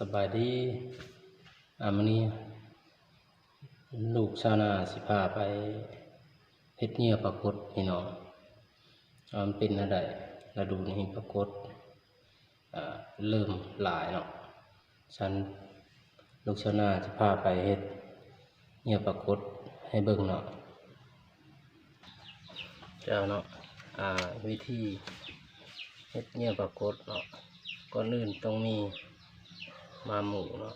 สบายดีอามันนี้ลูกชาวนาสิพาไปเฮ็ดเหยื่อปรากฏพี่น้องอามันเป็นอะไรฤดูนี้ปรากฏเริ่มหลายเนาะฉันลูกชาวนาจะพาไปเฮ็ดเหยื่อปรากฏให้เบิ่งเนาะเจ้าเนาะอ่าวิธีเฮ็ดเหยื่อปรากฏเนาะก่อนอื่นต้องมี มาหมูเนาะ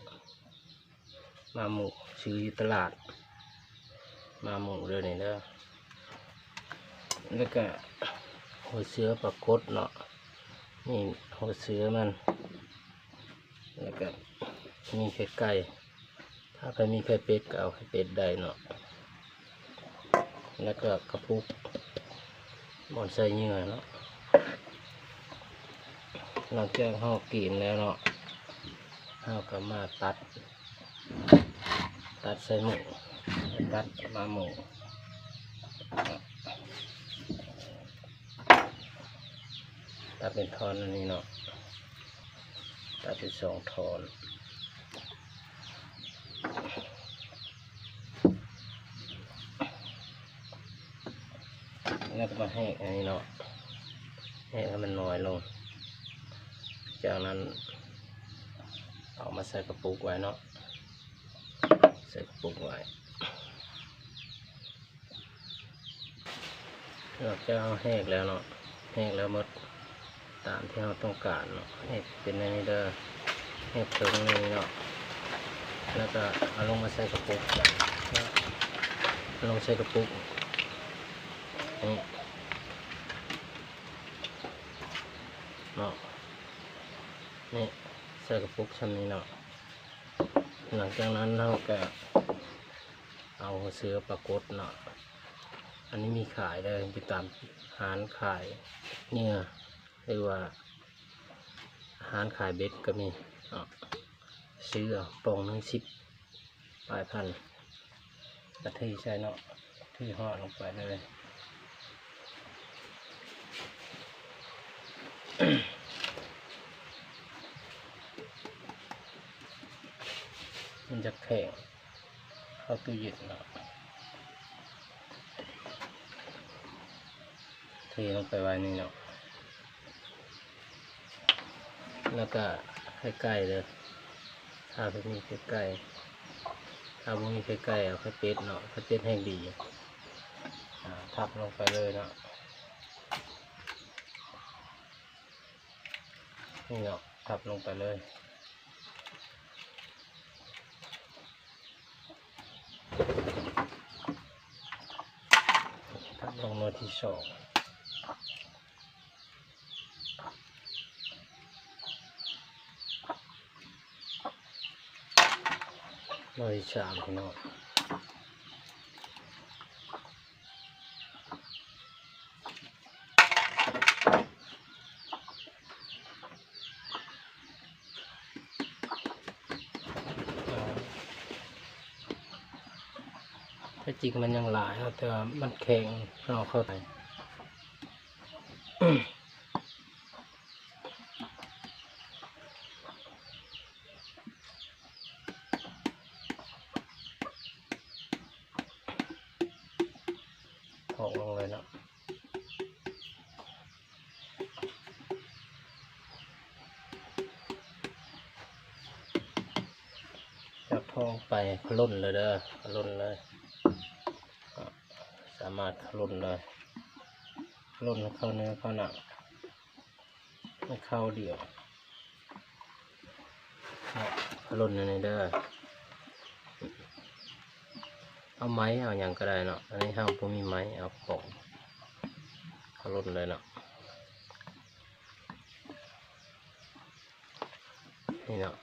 มาหมูซื้ออยู่ตลาด มาหมูเด้อนี่เด้อแล้วก็หัวเสือปรากฏเนาะนี่หัวเสือมัน แล้วก็มีไข่ไก่ถ้าใครมีไข่เป็ดก็เอาไข่เป็ดได้เนาะแล้วก็กระปุกบอนใส่เงื่อเนาะหลังจากห่อกีมแล้วเนาะ เราก็มาตัด ตัดใส่หมูตัดมาหมูตัดเป็นทอนอันนี้เนาะตัดเป็นสองทอนแล้วก็มาแห้อันนี้เนาะแห้ให้มันน้อยลง จากนั้น เอามาใส่กระปุกไว้เนาะใส่กระปุกไว้เราจะเอาแห้งแล้วเนาะแห้งแล้วหมดตามที่เราต้องการเนาะแห้งเป็นในเด้อแห้งเพิงนี้เนาะแล้วก็เอาลงมาใส่กระปุกเอาลงใส่กระปุกนี่เนาะนี่ ส่กระปุกชั้นนี้เนาะหลังจากนั้นเราก็เอาเสื้อปรากฏเนาะอันนี้มีขายเลยไปตามร้านขายเนี่ยหรือว่าร้านขายเบ็ดก็มีเนาะซื้อปองหนึ่งสิบปลายพันกระเทีใช่เนาะที่ห่อลงไปเลย มัน จะแข็งเข้าตู้เย็นเนาะเทลงไปไว้นี่เนาะแล้วก็ให้ใกล้เลยถ้าไม่มีใกล้ๆถ้าไม่มีใกล้ๆเอาไข่เป็ดเนาะไข่เป็ดแห้งดีอ่าทับลงไปเลยเนาะนี่เนาะทับลงไปเลย ทับ ลงมาที่สองมาที่สามพี่น้อง ถ้าจริงมันยังหลายแต่ว่ามันแข็งเราเข้าไปออกลงเลยนะจับทองไปลุ่นเลยเด้อลุ่นเลยามารถขลุ่นเลยขลุ่นเข้าเนื้อเข้าหนังไม่เข้าเดี่ยวเอาขลุ่นอันเด้อเอาไม้เอาอย่างก็ได้เนาะอันนี้ห้ามผมมีไม้เอาของเขาลดเลยเนาะนี่เนาะ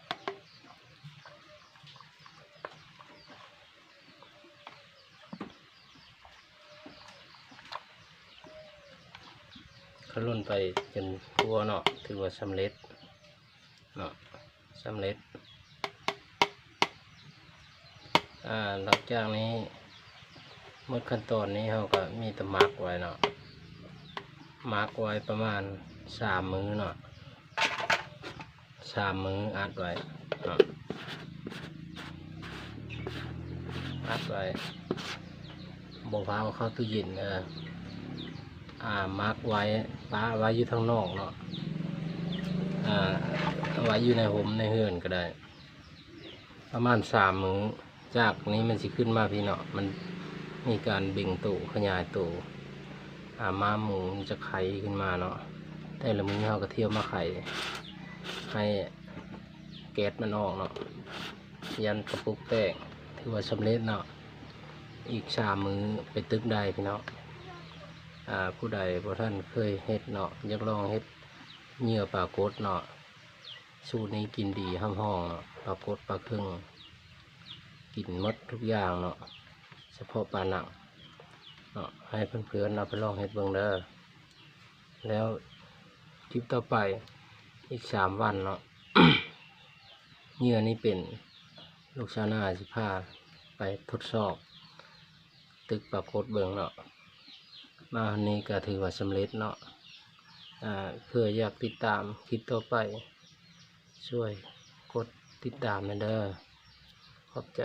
ขลุ่นไปจนทั่วเนาะถือว่าสำเร็จเนาะสำเร็จอ่าหลังจากนี้หมดขั้นตอนนี้เราก็มีต่มาร์กไว้เนาะมาร์กไว้ประมาณสามมือเนาะสามมืออัดไว้เนาะพักไว้บอกพาเอาเข้าตู้เย็นเอออ่ามาร์กไว้ ป้าไว้อยู่ทางนอกเนาะอ่าไว้อยู่ในห่มในเฮือนก็ได้ ประมาณสามมือจากนี้มันสิขึ้นมาพี่เนาะมันมีการเบ่งตูขยายตูอาม้าหมูมจะไข่ขึ้นมาเนาะแต่ละมือเขาก็เที่ยวมาไข่ให้แก๊สมันออกเนาะยันกระปุกแตกถือว่าสำเร็จเนาะอีกสามมือไปตึกได้พี่เนาะ ผู้ใดผู้ท่านเคยเฮ็ดเนาะอยากลองเฮ็ดเหยื่อปลากดเนาะสูตรนี้กินดีห้ามห้องเนาะปลากดปลาครึ่งกินมดทุกอย่างเนาะเฉพาะปลาหนังเนาะให้เพื่อนๆเอาไปลองเฮ็ดเบิ่งเด้อแล้วคลิปต่อไปอีกสามวันเนาะเหยื่อนี้เป็นลูกชาวนาสิพาไปทดสอบ ตึกปรากฏเบิ่งเนาะ มาวันนี้ก็ถือว่าสำเร็จเนาะเพื่ออยากติดตามคลิปต่อไป ช่วยกดติดตามนะเด้อขอบใจ